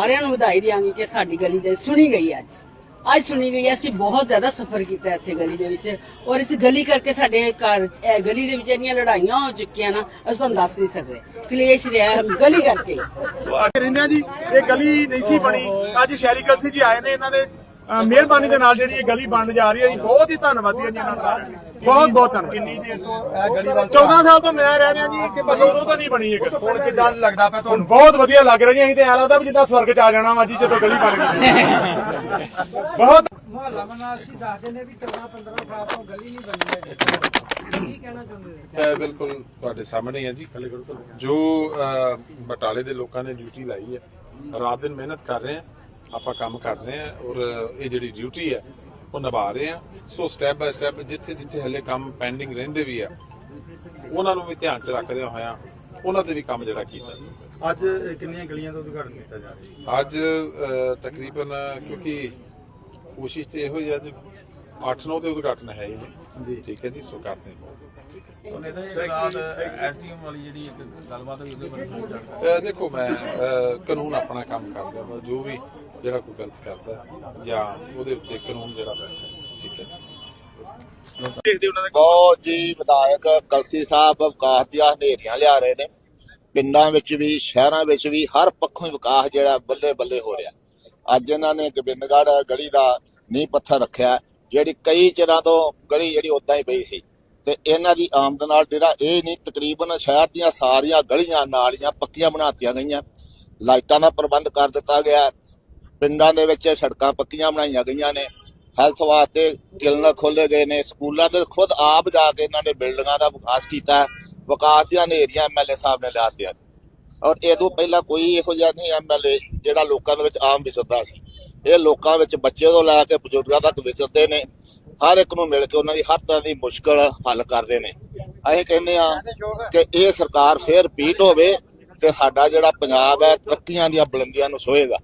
ਸਾਰਿਆਂ ਨੂੰ ਵਧਾਈ ਦਿਆਂਗੇ ਕਿ ਸਾਡੀ ਗਲੀ ਦੇ ਸੁਣੀ ਗਈ ਅੱਜ। ਅੱਜ ਸੁਣੀ ਗਈ, ਅਸੀਂ ਬਹੁਤ ਜ਼ਿਆਦਾ ਸਫ਼ਰ ਕੀਤਾ ਇੱਥੇ ਗਲੀ ਦੇ ਵਿੱਚ। ਔਰ ਇਸ ਗਲੀ ਕਰਕੇ ਸਾਡੇ ਘਰ, ਇਹ ਗਲੀ ਦੇ ਵਿੱਚ ਇੰਨੀਆਂ ਲੜਾਈਆਂ ਹੋ ਚੁੱਕੀਆਂ ਨਾ, ਅਸੀਂ ਤੁਹਾਨੂੰ ਦੱਸ ਨਹੀਂ ਸਕਦੇ। ਕਲੇਸ਼ ਰਿਹਾ ਗਲੀ ਕਰਕੇ। ਰਹਿੰਦੇ ਆ ਜੀ। ਇਹ ਗਲੀ ਨਹੀਂ ਸੀ ਬਣੀ। ਅੱਜ ਸ਼ਹਿਰੀ ਕਲਸੀ ਜੀ ਆਏ ਨੇ, ਇਹਨਾਂ ਦੇ ਮਿਹਰਬਾਨੀ ਦੇ ਨਾਲ ਜਿਹੜੀ ਇਹ ਗਲੀ ਬਣ ਜਾ ਰਹੀ ਹੈ ਜੀ ਬਹੁਤ ਹੀ ਧੰਨਵਾਦੀ ਹੈ ਜੀ ਇਹਨਾਂ ਸਾਰਿਆਂ ਦਾ। ਬਹੁਤ ਬਹੁਤ ਧੰਨਵਾਦ। ਕਿੰਨੀ ਦੇਰ ਤੋਂ ਇਹ ਗਲੀ ਵੱਲ 14 ਸਾਲ ਤੋਂ ਮੈਂ ਰਹਿ ਰਿਹਾ ਜੀ ਪਰ ਉਦੋਂ ਤਾਂ ਨਹੀਂ ਬਣੀ ਇਹ ਗਲੀ। ਹੁਣ ਕਿਦਾਂ ਲੱਗਦਾ ਪਿਆ ਤੁਹਾਨੂੰ? ਬਹੁਤ ਵਧੀਆ ਲੱਗ ਰਿਹਾ ਜੀ ਅਸੀਂ ਤੇ ਐਂ ਲੱਗਦਾ ਵੀ ਜਿੱਦਾਂ ਸਵਰਗ ਚ ਆ ਜਾਣਾ ਵਾ ਜੀ ਜਦੋਂ ਗਲੀ ਬਣ ਗਈ। ਬਹੁਤ ਮੁਹੱਲਾ ਮਨਾਸੀ ਦੱਸਦੇ ਨੇ ਵੀ 14 15 ਸਾਲ ਤੋਂ ਗਲੀ ਨਹੀਂ ਬਣੀ ਹੈ। ਕੀ ਕਹਿਣਾ ਚਾਹੁੰਦੇ ਹੋ? ਇਹ ਬਿਲਕੁਲ ਤੁਹਾਡੇ ਸਾਹਮਣੇ ਹੀ ਹੈ ਜੀ ਜੋ ਬਟਾਲੇ ਦੇ ਲੋਕਾਂ ਨੇ ਡਿਊਟੀ ਲਾਈ ਹੈ ਰਾਤ ਦਿਨ ਮਿਹਨਤ ਕਰ ਰਹੇ ਆ। ਆਪਾਂ ਕੰਮ ਕਰ ਰਹੇ ਆ ਔਰ ਇਹ ਜਿਹੜੀ ਡਿਊਟੀ ਹੈ ਉਹ ਨਿਭਾ ਰਹੇ ਆ ਸੋ ਸਟੈਪ ਬਾਏ ਸਟੈਪ ਜਿੱਥੇ ਜਿੱਥੇ ਹਲੇ ਕੰਮ ਪੈਂਡਿੰਗ ਰਹਿੰਦੇ ਵੀ ਆ ਉਹਨਾਂ ਨੂੰ ਵੀ ਧਿਆਨ ਚ ਰੱਖਦੇ ਹੋਇਆ ਉਹਨਾਂ ਦੇ ਵੀ ਕੰਮ ਜਿਹੜਾ ਕੀਤਾ। ਅੱਜ ਕਿੰਨੀਆਂ ਗਲੀਆਂ ਦਾ ਉਦਘਾਟਨ ਕੀਤਾ ਜਾ ਰਿਹਾ ਹੈ ਅੱਜ ਤਕਰੀਬਨ ਕਿਉਂਕਿ ਕੋਸ਼ਿਸ਼ ਤੇ ਇਹੋ ਹੀ ਹੈ ਕਿ 8-9 ਦੇ ਉਦਘਾਟਨ ਹੈ ਜੀ। ਠੀਕ ਹੈ ਜੀ ਸੋ ਕਰਦੇ ਹਾਂ ਠੀਕ ਹੈ ਉਹਨੇ ਤਾਂ ਇੱਕ ਰਾਤ ਐਸਡੀਐਮ ਵਾਲੀ ਜਿਹੜੀ ਇੱਕ ਗੱਲਬਾਤ ਹੋਈ ਉਹਦੇ ਬਾਰੇ ਸੁਣੀ ਜਾਣਕਾਰੀ ਅਹ ਦੇਖੋ ਮੈਂ ਕਾਨੂੰਨ ਆਪਣਾ ਕੰਮ ਕਰਦਾ ਵਾ ਜੋ ਵੀ ਜਿਹੜਾ ਕੋਈ ਗਲਤ ਕਰਦਾ ਜਾਂ ਉਹਦੇ ਉੱਤੇ ਕਾਨੂੰਨ ਜਿਹੜਾ ਬੈਠਾ ਠੀਕ ਹੈ। ਬਹੁਤ ਜੀ ਵਿਧਾਇਕ ਕਲਸੀ ਸਾਹਿਬ ਵਿਕਾਸ ਦੀਆਂ ਹਨੇਰੀਆਂ ਲਿਆ ਰਹੇ ਨੇ। ਪਿੰਡਾਂ ਵਿੱਚ ਵੀ ਸ਼ਹਿਰਾਂ ਵਿੱਚ ਵੀ ਹਰ ਪੱਖੋਂ ਵਿਕਾਸ ਜਿਹੜਾ ਬੱਲੇ ਬੱਲੇ ਹੋ ਰਿਹਾ। ਅੱਜ ਇਹਨਾਂ ਨੇ ਗੋਬਿੰਦਗੜ੍ਹ ਗਲੀ ਦਾ ਨੀਂਹ ਪੱਥਰ ਰੱਖਿਆ ਜਿਹੜੀ ਕਈ ਚਿਰਾਂ ਤੋਂ ਗਲੀ ਜਿਹੜੀ ਉਦਾਂ ਹੀ ਪਈ ਸੀ। ਤੇ ਇਹਨਾਂ ਦੀ ਆਮਦ ਨਾਲ ਜਿਹੜਾ ਇਹ ਨਹੀਂ ਤਕਰੀਬਨ ਸ਼ਹਿਰ ਦੀਆਂ ਸਾਰੀਆਂ ਗਲੀਆਂ ਨਾਲੀਆਂ ਪੱਕੀਆਂ ਬਣਾਤੀਆਂ ਗਈਆਂ। ਲਾਈਟਾਂ ਦਾ ਪ੍ਰਬੰਧ ਕਰ ਦਿੱਤਾ ਗਿਆ। ਹੈ। ਪਿੰਡਾਂ ਦੇ ਵਿੱਚ ਸੜਕਾਂ ਪੱਕੀਆਂ ਬਣਾਈਆਂ ਗਈਆਂ ਨੇ। ਹੈਲਥ ਵਾਸਤੇ ਕਲੀਨਿਕ ਖੋਲੇ ਗਏ ਨੇ। ਸਕੂਲਾਂ ਦੇ ਖੁਦ ਆਪ ਜਾ ਕੇ ਇਹਨਾਂ ਨੇ ਬਿਲਡਿੰਗਾਂ ਦਾ ਵਿਕਾਸ ਕੀਤਾ। ਵਿਕਾਸ ਦੀਆਂ ਹਨੇਰੀਆਂ ਐਮਐਲਏ ਸਾਹਿਬ ਨੇ ਲਿਆਤੀਆਂ ਔਰ ਇਹ ਤੋਂ ਪਹਿਲਾਂ ਕੋਈ ਇਹੋ ਜਿਹਾ ਨਹੀਂ ਐਮਐਲਏ ਜਿਹੜਾ ਲੋਕਾਂ ਦੇ ਵਿੱਚ ਆਮ ਵਿਚਰਦਾ ਸੀ। ਇਹ ਲੋਕਾਂ ਵਿੱਚ ਬੱਚੇ ਤੋਂ ਲੈ ਕੇ ਬਜ਼ੁਰਗਾਂ ਤੱਕ ਵਿਚਰਦੇ ਨੇ। ਹਰ ਇੱਕ ਨੂੰ ਮਿਲ ਕੇ ਉਹਨਾਂ ਦੀ ਹਰ ਤਰ੍ਹਾਂ ਦੀ ਮੁਸ਼ਕਲ ਹੱਲ ਕਰਦੇ ਨੇ। ਅਸੀਂ ਕਹਿੰਦੇ ਆ ਕਿ ਇਹ ਸਰਕਾਰ ਫੇਰ ਰਿਪੀਟ ਹੋਵੇ ਤੇ ਸਾਡਾ ਜਿਹੜਾ ਪੰਜਾਬ ਹੈ ਤਰੱਕੀਆਂ ਦੀਆਂ ਬੁਲੰਦੀਆਂ ਨੂੰ ਛੋਏਗਾ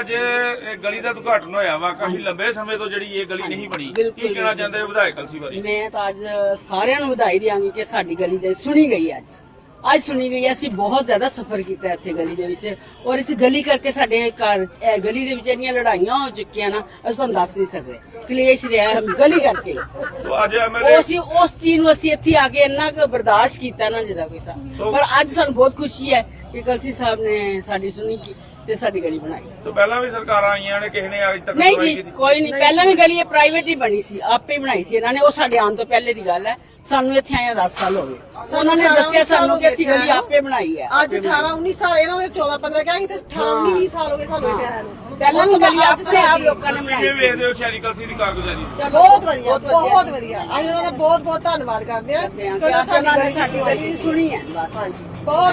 ਅੱਜ ਇਹ ਗਲੀ ਦਾ ਉਦਘਾਟਨ ਹੋਇਆ ਵਾ ਕਾਫੀ ਲੰਬੇ ਸਮੇਂ ਤੋਂ ਜਿਹੜੀ ਇਹ ਗਲੀ ਨਹੀਂ ਬਣੀ। ਕੀ ਕਹਿਣਾ ਚਾਹੁੰਦੇ ਹੋ ਵਿਧਾਇਕ ਕਲਸੀ ਬਾਰੇ? ਮੈਂ ਤਾਂ ਅੱਜ ਸਾਰਿਆਂ ਨੂੰ ਵਧਾਈ ਦਿਆਂਗੀ ਕਿ ਸਾਡੀ ਗਲੀ ਦੇ ਸੁਣੀ ਗਈ ਅੱਜ। ਅੱਜ ਸੁਣੀ ਗਈ। ਅਸੀਂ ਬਹੁਤ ਜ਼ਿਆਦਾ ਸਫ਼ਰ ਕੀਤਾ ਇੱਥੇ ਗਲੀ ਦੇ ਵਿੱਚ। ਔਰ ਇਸ ਗਲੀ ਕਰਕੇ ਸਾਡੇ ਘਰ ਇਹ ਗਲੀ ਦੇ ਵਿੱਚ ਇੰਨੀਆਂ ਲੜਾਈਆਂ ਹੋ ਚੁੱਕੀਆਂ ਨਾ ਅਸੀਂ ਤੁਹਾਨੂੰ ਦੱਸ ਨਹੀਂ ਸਕਦੇ। ਕਲੇਸ਼ ਰਿਹਾ ਗਲੀ ਕਰਕੇ। ਸੋ ਅੱਜ ਐਮਐਲਏ ਅਸੀਂ ਉਸ ਚੀਜ਼ ਨੂੰ ਅਸੀਂ ਇੱਥੇ ਆ ਕੇ ਇੰਨਾ ਕੁ ਬਰਦਾਸ਼ਤ ਕੀਤਾ ਨਾ ਜਿਹਦਾ ਕੋਈ ਸਾਹਿਬ ਪਰ ਅੱਜ ਸਾਨੂੰ ਬਹੁਤ ਖੁਸ਼ੀ ਹੈ ਕਿ ਕਲਸੀ ਸਾਹਿਬ ਨੇ ਸਾਡੀ ਸੁਣੀ ਕੀ ਤੇ ਸਾਡੀ ਗਲੀ ਬਣਾਈ। ਤੋਂ ਪਹਿਲਾਂ ਵੀ ਸਰਕਾਰਾਂ ਆਈਆਂ ਨੇ ਕਿਸੇ ਨੇ ਅੱਜ ਤੱਕ ਨਹੀਂ ਜੀ। ਕੋਈ ਨਹੀਂ। ਪਹਿਲਾਂ ਵੀ ਗਲੀ ਇਹ ਪ੍ਰਾਈਵੇਟ ਹੀ ਬਣੀ ਸੀ ਆਪੇ ਹੀ ਬਣਾਈ ਸੀ ਇਹਨਾਂ ਨੇ। ਉਹ ਸਾਡੇ ਆਉਣ ਤੋਂ ਪਹਿਲੇ ਦੀ ਗੱਲ ਹੈ। ਸਾਨੂੰ ਇੱਥੇ ਆਇਆ 10 ਸਾਲ ਹੋ ਗਏ। ਉਹਨਾਂ ਨੇ ਦੱਸਿਆ ਸਾਨੂੰ ਕਿ ਅਸੀਂ ਗਲੀ ਆਪੇ ਬਣਾਈ ਹੈ ਅੱਜ 18 19 ਸਾਲ ਇਹਨਾਂ ਦੇ 14 15 ਕਿਹਾ ਸੀ ਤੇ 18 19 20 ਸਾਲ ਹੋ ਗਏ ਸਾਨੂੰ ਇੱਥੇ ਆਇਆ ਨੂੰ। ਪਹਿਲਾਂ ਵੀ ਗਲੀ ਅੱਜ ਆਪੇ ਆਪ ਲੋਕਾਂ ਨੇ ਬਣਾਈ ਕਿਵੇਂ ਸੀ। ਵੇਖਦੇ ਹੋ ਸ਼ਹਿਰੀ ਕਲਸੀ ਦੀ ਕਾਰਗੁਜ਼ਾਰੀ। ਬਹੁਤ ਵਧੀਆ ਬਹੁਤ ਵਧੀਆ। ਬਹੁਤ ਵਧੀਆ। ਅਸੀਂ ਉਹਨਾਂ ਦਾ ਬਹੁਤ ਬਹੁਤ ਧੰਨਵਾਦ ਕਰਦੇ ਹਾਂ। ਕਿ ਸਾਡੀ ਗਲੀ ਸੁਣੀ ਹੈ। ਬਹੁਤ